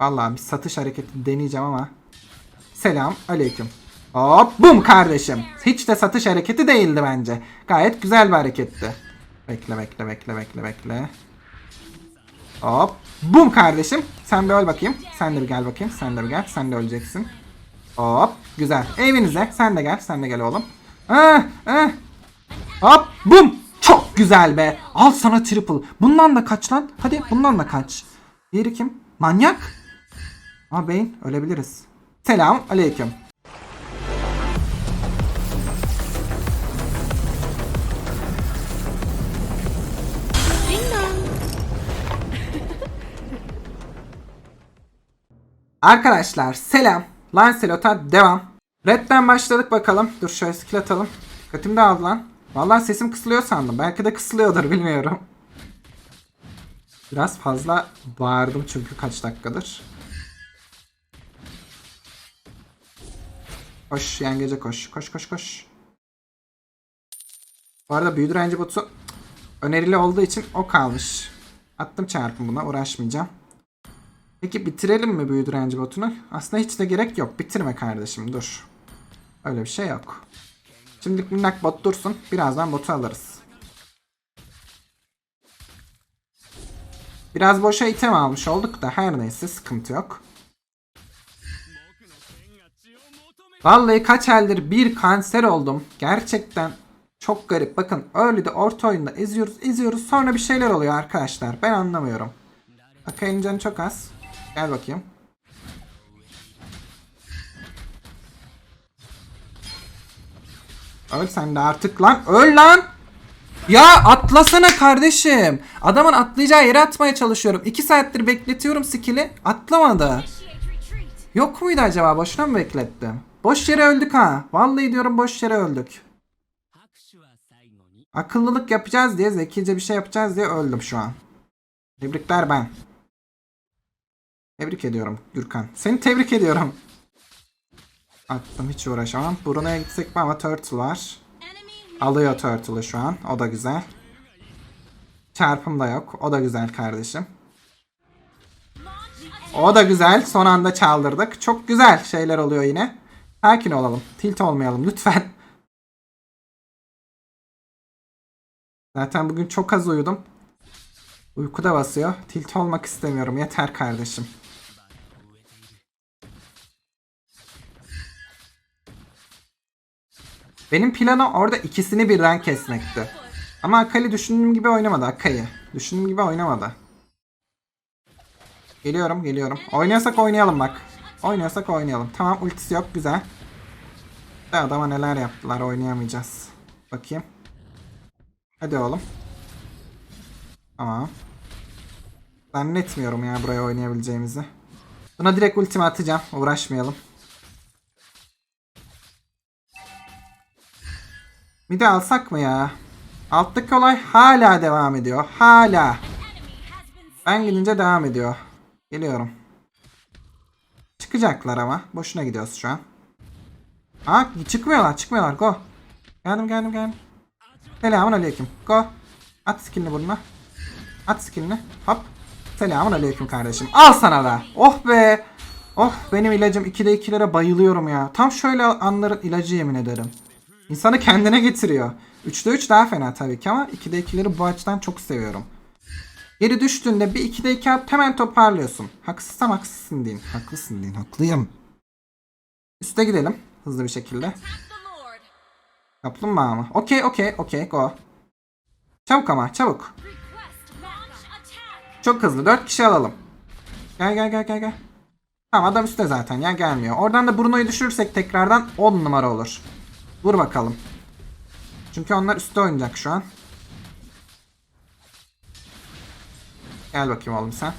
Vallahi bir satış hareketi deneyeceğim ama. Selam aleyküm. Hop bum kardeşim. Hiç de satış hareketi değildi bence. Gayet güzel bir hareketti. Bekle bekle bekle bekle bekle. Hop. Bum kardeşim. Sen bir öl bakayım. Sen de bir gel bakayım. Sen de bir gel. Sen de öleceksin. Hop. Güzel. Evinize. Sen de gel. Sen de gel oğlum. Ah, ah. Hop. Bum. Çok güzel be. Al sana triple. Bundan da kaç lan. Hadi bundan da kaç. Diğeri kim? Manyak. Aa beyin. Ölebiliriz. Selam. Aleyküm. Arkadaşlar selam. Lancelot'a devam. Red'den başladık bakalım. Dur şöyle skill atalım. Dikkatim dağıldı lan. Vallahi sesim kısılıyor sandım. Belki de kısılıyordur bilmiyorum. Biraz fazla bağırdım çünkü kaç dakikadır. Koş yengece koş. Koş koş koş. Bu arada büyü direnci botu önerili olduğu için o kalmış. Attım çarpım buna uğraşmayacağım. Peki bitirelim mi büyü direnci botunu? Aslında hiç de gerek yok. Bitirme kardeşim dur. Öyle bir şey yok. Şimdilik minnak bot dursun. Birazdan botu alırız. Biraz boşa item almış olduk da her neyse sıkıntı yok. Vallahi kaç eldir bir kanser oldum. Gerçekten çok garip. Bakın öyle de orta oyunda eziyoruz eziyoruz sonra bir şeyler oluyor arkadaşlar. Ben anlamıyorum. Akay'ın canı çok az. Gel bakayım. Öl sen de artık lan. Öl lan. Ya atlasana kardeşim. Adamın atlayacağı yere atmaya çalışıyorum. 2 saattir bekletiyorum skill'i. Atlamadı. Yok muydu acaba? Boşuna mı beklettim? Boş yere öldük ha. Vallahi diyorum boş yere öldük. Akıllılık yapacağız diye, zekice bir şey yapacağız diye öldüm şu an. Tebrikler ben. Tebrik ediyorum Gürkan. Seni tebrik ediyorum. Attım hiç uğraşamam. Bruno'ya gitsek mi ama Turtle var. Alıyor Turtle'ı şu an. O da güzel. Çarpım da yok. O da güzel kardeşim. O da güzel. Son anda çaldırdık. Çok güzel şeyler oluyor yine. Sakin olalım. Tilt olmayalım lütfen. Zaten bugün çok az uyudum. Uyku da basıyor. Tilt olmak istemiyorum. Yeter kardeşim. Benim planım orada ikisini birden kesmekti. Ama Akali düşündüğüm gibi oynamadı Akali. Düşündüğüm gibi oynamadı. Geliyorum geliyorum. Oynuyorsak oynayalım bak. Oynuyorsak oynayalım. Tamam ultisi yok güzel. De adama neler yaptılar oynayamayacağız. Bakayım. Hadi oğlum. Tamam. Zannetmiyorum ya buraya oynayabileceğimizi. Buna direkt ultimi atacağım. Uğraşmayalım. Bir de alsak mı ya? Alttaki olay hala devam ediyor. Hala. Ben gidince devam ediyor. Geliyorum. Çıkacaklar ama. Boşuna gidiyoruz şu an. Aa çıkmıyorlar çıkmıyorlar. Go. Geldim geldim geldim. Selamun aleyküm. Go. At skillini burnuna. At skillini. Hop. Selamun aleyküm kardeşim. Al sana da. Oh be. Oh benim ilacım 2'de 2'lere bayılıyorum ya. Tam şöyle anların ilacı yemin ederim. İnsanı kendine getiriyor. 3'te 3 daha fena tabii ki ama 2'de 2'leri bu açıdan çok seviyorum. Geri düştüğünde bir 2'de 2 at hemen toparlıyorsun. Haksızsam haksızsın deyin. Haklısın deyin. Haklıyım. Üste gidelim. Hızlı bir şekilde. Kaplumbağa mı? Okey okey okey go. Çabuk ama çabuk. Çok hızlı. 4 kişi alalım. Gel gel gel gel gel. Tamam adam üstte zaten ya gelmiyor. Oradan da Bruno'yu düşürürsek tekrardan 10 numara olur. Vur bakalım. Çünkü onlar üstte oynayacak şu an. Gel bakayım oğlum sen.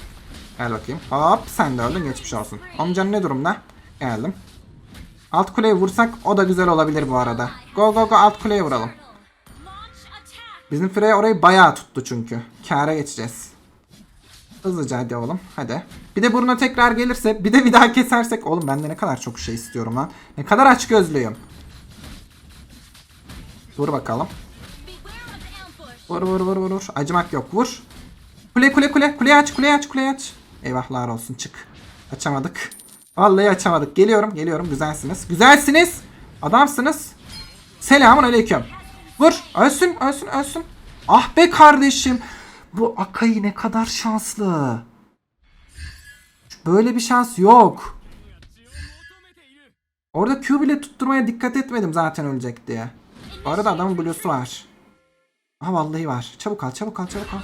Gel bakayım. Hop sen de öldün geçmiş olsun. Amcan ne durumda? Geldim. Alt kuleye vursak o da güzel olabilir bu arada. Go go go alt kuleye vuralım. Bizim Freya orayı bayağı tuttu çünkü. Kâra geçeceğiz. Hızlıca hadi oğlum. Hadi. Bir de Bruno tekrar gelirse bir de bir daha kesersek. Oğlum ben de ne kadar çok şey istiyorum lan. Ne kadar aç gözlüyüm. Vur bakalım. Vur vur vur vur. vur. Acımak yok. Vur. Kule kule kule. Kuleyi aç kuleyi aç kuleyi aç. Eyvahlar olsun çık. Açamadık. Vallahi açamadık. Geliyorum, geliyorum. Güzelsiniz. Güzelsiniz. Adamsınız. Selamun aleyküm. Vur. Ölsün, ölsün, ölsün. Ah be kardeşim. Bu Akai ne kadar şanslı. Böyle bir şans yok. Orada Q bile tutturmaya dikkat etmedim zaten ölecek diye. Bu arada adamın blue'su var. Ha vallahi var. Çabuk al, çabuk al, çabuk al.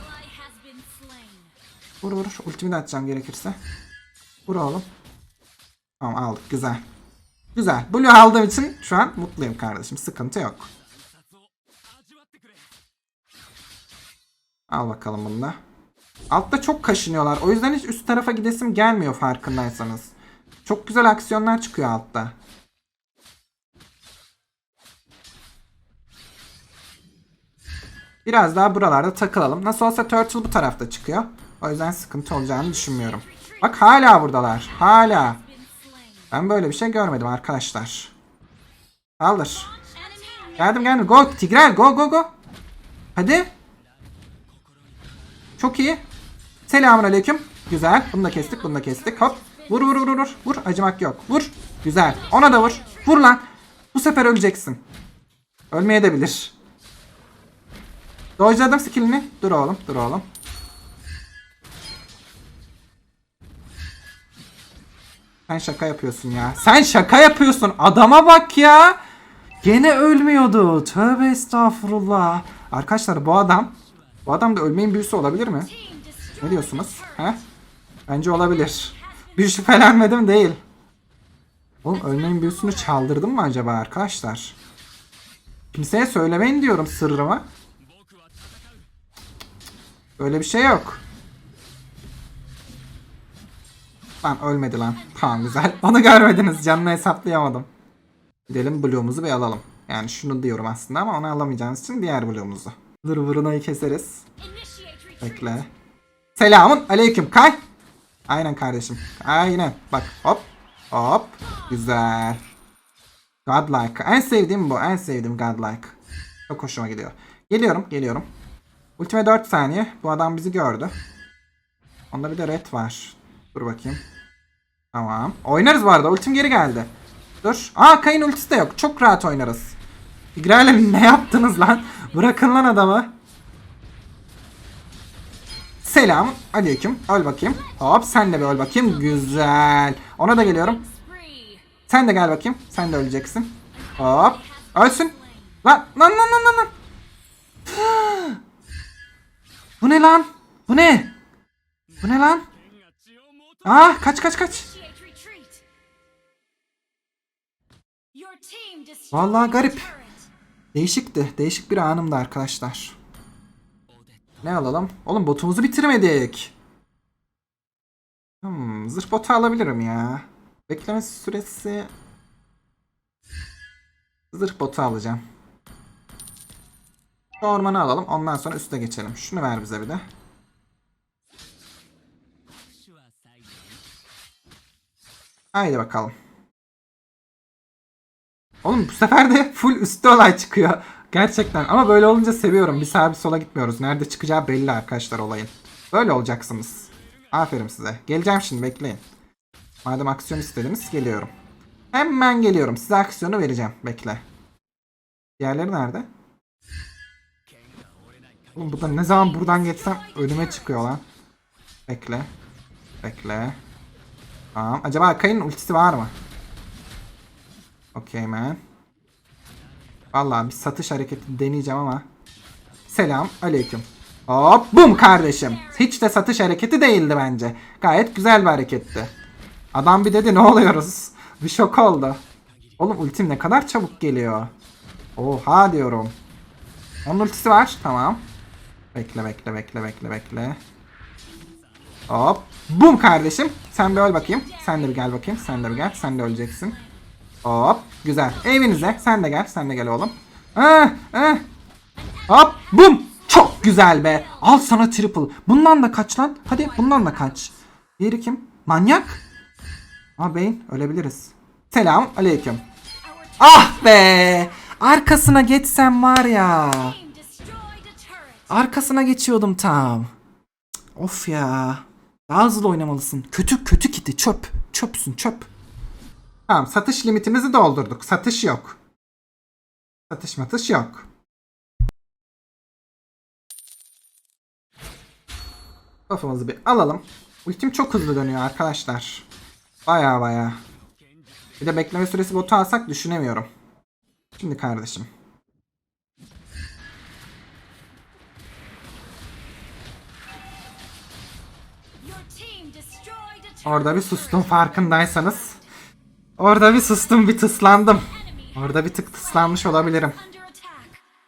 Vur vur. Ultimi de atacağım gerekirse. Vur oğlum. Tamam aldık. Güzel. Güzel. Blue aldığım için şu an mutluyum kardeşim. Sıkıntı yok. Al bakalım bunu da. Altta çok kaşınıyorlar. O yüzden hiç üst tarafa gidesim gelmiyor farkındaysanız. Çok güzel aksiyonlar çıkıyor altta. Biraz daha buralarda takılalım. Nasıl olsa Turtle bu tarafta çıkıyor. O yüzden sıkıntı olacağını düşünmüyorum. Bak hala buradalar. Hala. Ben böyle bir şey görmedim arkadaşlar. Aldır. Geldim geldim. Go Tigrel go go go. Hadi. Çok iyi. Selamun aleyküm. Güzel. Bunu da kestik bunu da kestik. Hop. Vur vur vur vur. Vur. Acımak yok. Vur. Güzel. Ona da vur. Vur lan. Bu sefer öleceksin. Ölmeye de bilir. Dojladım skillini. Dur oğlum. Dur oğlum. Sen şaka yapıyorsun ya. Sen şaka yapıyorsun. Adama bak ya. Gene ölmüyordu. Tövbe estağfurullah. Arkadaşlar bu adam bu adam da ölmeyin büyüsü olabilir mi? Ne diyorsunuz? He? Bence olabilir. Bir şüphelenmedim değil. Oğlum ölmeyin büyüsünü çaldırdım mı acaba arkadaşlar? Kimseye söylemeyin diyorum sırrımı. Öyle bir şey yok. Lan ölmedi lan. Tamam güzel. Onu görmediniz. Canını hesaplayamadım. Gidelim bloğumuzu bir alalım. Yani şunu diyorum aslında ama onu alamayacağınız için diğer bloğumuzu. Dur vurunayı keseriz. Bekle. Selamun aleyküm. Kay. Aynen kardeşim. Aynen. Bak hop. Hop. Güzel. Godlike. En sevdiğim bu. En sevdiğim Godlike. Çok hoşuma gidiyor. Geliyorum. Geliyorum. Ultime 4 saniye. Bu adam bizi gördü. Onda bir de red var. Dur bakayım. Tamam. Oynarız bu arada. Ultim geri geldi. Dur. Aa Kayın ultisi de yok. Çok rahat oynarız. İgra'yla ne yaptınız lan? Bırakın lan adamı. Selam. Aleyküm. Öl bakayım. Hop sen de bir öl bakayım. Güzel. Ona da geliyorum. Sen de gel bakayım. Sen de öleceksin. Hop. Ölsün. Lan lan lan lan, lan. Bu ne lan? Bu ne? Bu ne lan? Ah kaç kaç kaç. Vallahi garip. Değişikti. Değişik bir anımdı arkadaşlar. Ne alalım? Oğlum botumuzu bitirmedik. Hmm, zırh botu alabilirim ya. Bekleme süresi... Zırh botu alacağım. Şu ormanı alalım. Ondan sonra üste geçelim. Şunu ver bize bir de. Haydi bakalım. Oğlum bu sefer de full üstte olay çıkıyor. Gerçekten ama böyle olunca seviyorum. Bir sağa bir sola gitmiyoruz. Nerede çıkacağı belli arkadaşlar olayın. Böyle olacaksınız. Aferin size. Geleceğim şimdi bekleyin. Madem aksiyon istediniz geliyorum. Hemen geliyorum. Size aksiyonu vereceğim. Bekle. Diğerleri nerede? Oğlum bu da ne zaman buradan geçsem önüme çıkıyor lan. Bekle. Bekle. Tamam. Acaba Akai'nin ultisi var mı? Okey man. Vallahi bir satış hareketi deneyeceğim ama. Selam aleyküm. Hop bum kardeşim. Hiç de satış hareketi değildi bence. Gayet güzel bir hareketti. Adam bir dedi ne oluyoruz? Bir şok oldu. Oğlum ultim ne kadar çabuk geliyor. Oha diyorum. Onun ultisi var. Tamam. Bekle bekle bekle bekle bekle. Hop. Bum kardeşim. Sen bir öl bakayım. Sen de bir gel bakayım. Sen de bir gel. Sen de öleceksin. Hop. Güzel. Evinize. Sen de gel. Sen de gel oğlum. Ah, ah. Hop. Bum. Çok güzel be. Al sana triple. Bundan da kaç lan. Hadi bundan da kaç. Diğeri kim? Manyak. Aa beyin. Ölebiliriz. Selam. Aleyküm. Ah be. Arkasına geçsem var ya. Arkasına geçiyordum tam. Of ya. Daha hızlı oynamalısın. Kötü kötü gidi çöp. Çöpsün çöp. Tamam satış limitimizi doldurduk. Satış yok. Satış matış yok. Kafamızı bir alalım. Ultim çok hızlı dönüyor arkadaşlar. Baya baya. Bir de bekleme süresi botu alsak düşünemiyorum. Şimdi kardeşim. Orada bir sustum farkındaysanız. Orada bir sustum bir tıslandım. Orada bir tık tıslanmış olabilirim.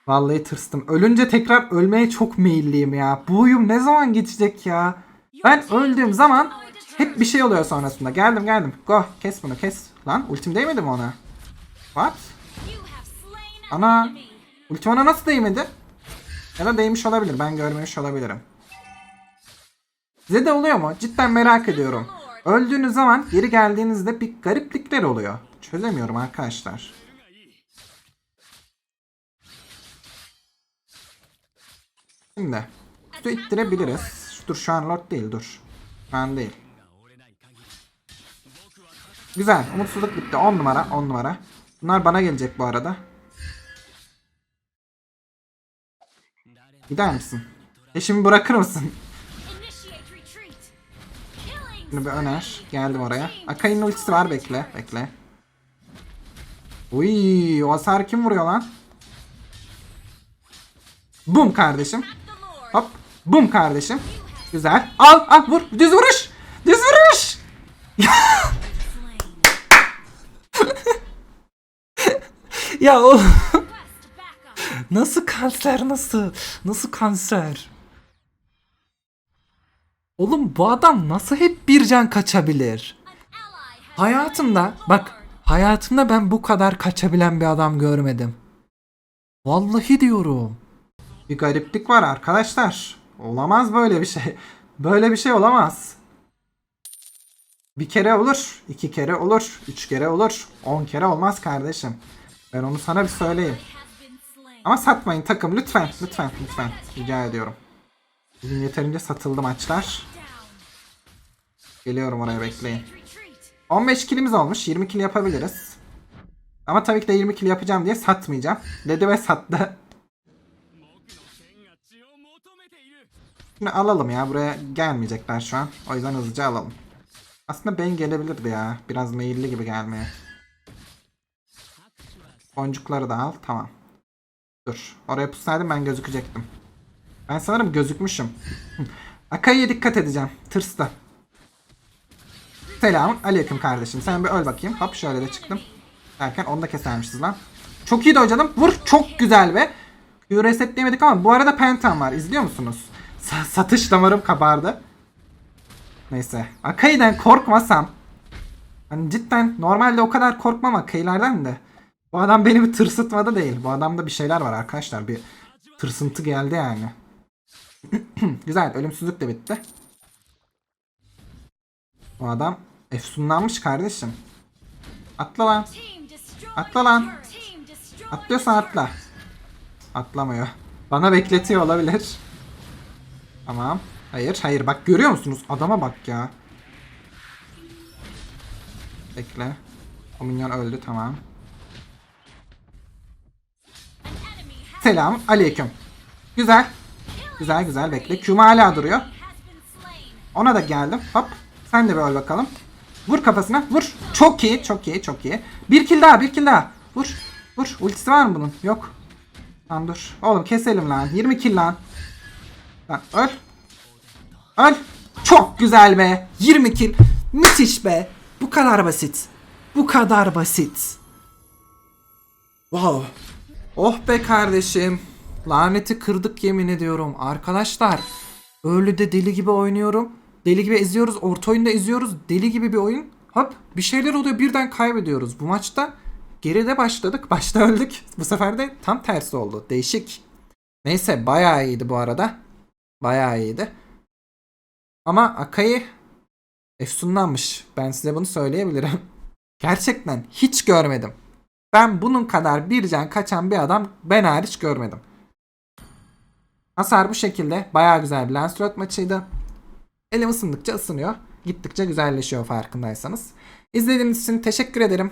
Vallahi tırstım. Ölünce tekrar ölmeye çok meyilliyim ya. Bu uyum ne zaman geçecek ya? Ben öldüğüm zaman hep bir şey oluyor sonrasında. Geldim geldim. Go kes bunu kes. Lan ultim değmedi mi ona? What? Ana. Ultim ona nasıl değmedi? Ya da değmiş olabilir. Ben görmemiş olabilirim. Size de oluyor mu? Cidden merak ediyorum. Öldüğünüz zaman geri geldiğinizde bir gariplikler oluyor. Çözemiyorum arkadaşlar. Şimdi kutu ittirebiliriz. Dur şu an lord değil dur. An değil. Güzel. Umutsuzluk bitti. 10 numara. 10 numara. Bunlar bana gelecek bu arada. Gider misin? Eşimi bırakır mısın? Bunu bir öner. Geldim oraya. Akai'nin ultisi var bekle. Bekle. Uy, o hasar kim vuruyor lan? Bum kardeşim. Hop. Bum kardeşim. Güzel. Al al vur. Düz vuruş. Düz vuruş. Ya o nasıl kanser nasıl? Nasıl kanser? Oğlum bu adam nasıl hep bir can kaçabilir? Hayatımda bak hayatımda ben bu kadar kaçabilen bir adam görmedim. Vallahi diyorum. Bir gariplik var arkadaşlar. Olamaz böyle bir şey. Böyle bir şey olamaz. Bir kere olur, iki kere olur, üç kere olur, on kere olmaz kardeşim. Ben onu sana bir söyleyeyim. Ama satmayın takım lütfen, lütfen, lütfen. Rica ediyorum. Bugün yeterince satıldı maçlar. Geliyorum oraya bekleyin. Retreat. 15 kilimiz olmuş. 20 kill yapabiliriz. Ama tabii ki de 20 kill yapacağım diye satmayacağım. Dedi ve sattı. Şimdi alalım ya. Buraya gelmeyecekler şu an. O yüzden hızlıca alalım. Aslında ben gelebilirdi ya. Biraz meyilli gibi gelmeye. Boncukları da al. Tamam. Dur. Oraya pussaydım ben gözükecektim. Ben sanırım gözükmüşüm. Akai'ye dikkat edeceğim. Tırstı. Selamun aleyküm kardeşim. Sen bir öl bakayım. Hop şöyle de çıktım. Derken onu da kesermişiz lan. Çok iyi dojladım. Vur. Çok güzel be. Q resetleyemedik ama bu arada pentam var. İzliyor musunuz? Sa- satış damarım kabardı. Neyse. Akai'den korkmasam. Hani cidden normalde o kadar korkmam Akai'lerden de. Bu adam beni bir tırsıtmadı değil. Bu adamda bir şeyler var arkadaşlar. Bir tırsıntı geldi yani. güzel. Ölümsüzlük de bitti. Bu adam efsunlanmış kardeşim. Atla lan. Atla lan. Atlıyorsan atla. Atlamıyor. Bana bekletiyor olabilir. Tamam. Hayır hayır bak görüyor musunuz? Adama bak ya. Bekle. O minyon öldü tamam. Selam aleyküm. Güzel. Güzel güzel bekle. Q'm hala duruyor. Ona da geldim. Hop. Sen de bir öl bakalım. Vur kafasına. Vur. Çok iyi. Çok iyi. Çok iyi. Bir kill daha. Bir kill daha. Vur. Vur. Ultisi var mı bunun? Yok. Lan dur. Oğlum keselim lan. 20 kill lan. Lan öl. Öl. Çok güzel be. 20 kill. Müthiş be. Bu kadar basit. Bu kadar basit. Wow. Oh be kardeşim. Laneti kırdık yemin ediyorum. Arkadaşlar. Öyle de deli gibi oynuyorum. Deli gibi eziyoruz. Orta oyunda eziyoruz. Deli gibi bir oyun. Hop bir şeyler oluyor birden kaybediyoruz. Bu maçta geride başladık. Başta öldük. Bu sefer de tam tersi oldu. Değişik. Neyse bayağı iyiydi bu arada. Bayağı iyiydi. Ama Akai efsunlanmış. Ben size bunu söyleyebilirim. Gerçekten hiç görmedim. Ben bunun kadar bir can kaçan bir adam ben hariç görmedim. Hasar bu şekilde. Bayağı güzel bir Lancelot maçıydı. Elim ısındıkça ısınıyor. gittikçe güzelleşiyor farkındaysanız. İzlediğiniz için teşekkür ederim.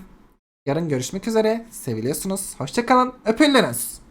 Yarın görüşmek üzere. Seviliyorsunuz. Hoşçakalın. Öpüldünüz.